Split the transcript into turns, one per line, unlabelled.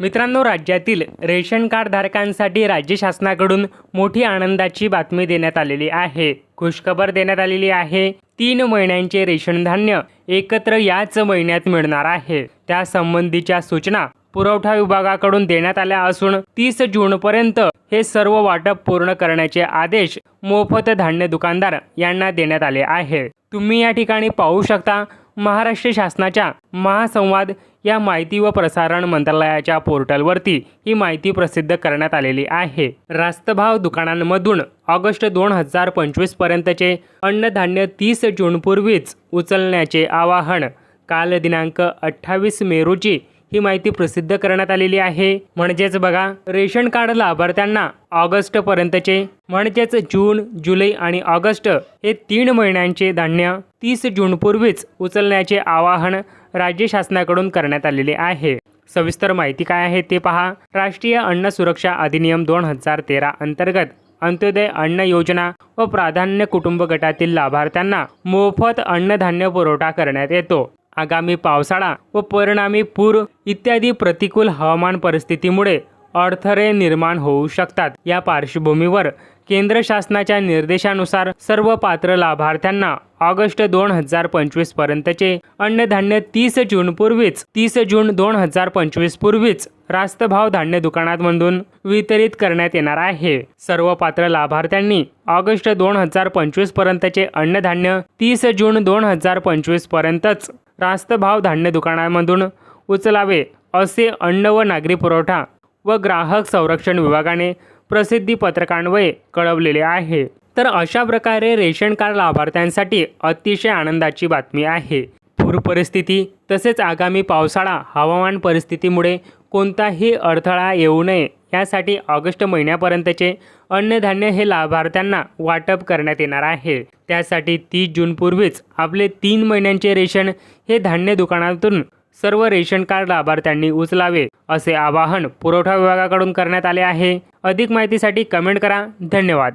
मित्रांनो राज्यातील रेशन कार्डधारकांसाठी राज्य शासनाकडून मोठी आनंदाची बातमी देण्यात आलेली आहे. खुशखबर देण्यात आलेली आहे. तीन महिन्यांचे रेशन धान्य एकत्र याच महिन्यात मिळणार आहे. त्या संबंधीच्या सूचना पुरवठा विभागाकडून देण्यात आल्या असून तीस जूनपर्यंत हे सर्व वाटप पूर्ण करण्याचे आदेश मोफत धान्य दुकानदार यांना देण्यात आले आहे. तुम्ही या ठिकाणी पाहू शकता महाराष्ट्र शासनाच्या महासंवाद या माहिती व प्रसारण मंत्रालयाच्या पोर्टलवरती ही माहिती प्रसिद्ध करण्यात आलेली आहे. रास्तभाव दुकानांमधून ऑगस्ट दोन हजार पंचवीस पर्यंतचे अन्नधान्य तीस जूनपूर्वीच उचलण्याचे आवाहन काल दिनांक अठ्ठावीस मे रोजी ही माहिती प्रसिद्ध करण्यात आलेली आहे. म्हणजेच बघा रेशन कार्ड लाभार्थ्यांना ऑगस्ट पर्यंतचे म्हणजेच जून जुलै आणि ऑगस्ट हे तीन महिन्यांचे धान्य तीस जूनपूर्वीच उचलण्याचे आवाहन राज्य शासनाकडून करण्यात आलेले आहे. सविस्तर माहिती काय आहे ते पहा. राष्ट्रीय अन्न सुरक्षा अधिनियम दोन हजार तेरा अंतर्गत अंत्योदय अन्न योजना व प्राधान्य कुटुंब गटातील लाभार्थ्यांना मोफत अन्नधान्य पुरवठा करण्यात येतो. आगामी पावसाळा व परिणामी पूर इत्यादी प्रतिकूल हवामान परिस्थितीमुळे अडथळे निर्माण होऊ शकतात. या पार्श्वभूमीवर केंद्र शासनाच्या निर्देशानुसार सर्व पात्र लाभार्थ्यांना ऑगस्ट दोन हजार पंचवीस पर्यंतचे अन्नधान्य तीस जूनपूर्वीच तीस जून दोन हजार पंचवीस पूर्वीच रास्त भाव धान्य दुकानांमधून वितरित करण्यात येणार आहे. सर्व पात्र लाभार्थ्यांनी ऑगस्ट दोन हजार पंचवीस पर्यंतचे अन्नधान्य तीस जून दोन हजार पंचवीस पर्यंतच रास्त भाव धान्य दुकानांमधून उचलावे असे अन्न व नागरी पुरवठा व ग्राहक संरक्षण विभागाने प्रसिद्धी पत्रकान्वये कळवलेले आहे. तर अशा प्रकारे रेशन कार्ड लाभार्थ्यांसाठी अतिशय आनंदाची बातमी आहे. पूर परिस्थिती तसेच आगामी पावसाळा हवामान परिस्थितीमुळे कोणताही अडथळा येऊ नये. यासाठी ऑगस्ट महिन्यापर्यंतचे अन्नधान्य हे लाभार्थ्यांना वाटप करण्यात येणार आहे. त्यासाठी तीस जूनपूर्वीच आपले तीन महिन्यांचे रेशन हे धान्य दुकानातून सर्व रेशन कार्ड लाभार्थ्यांनी उचलावे असे आवाहन पुरवठा विभागाकडून करण्यात आले आहे. अधिक माहितीसाठी कमेंट करा. धन्यवाद.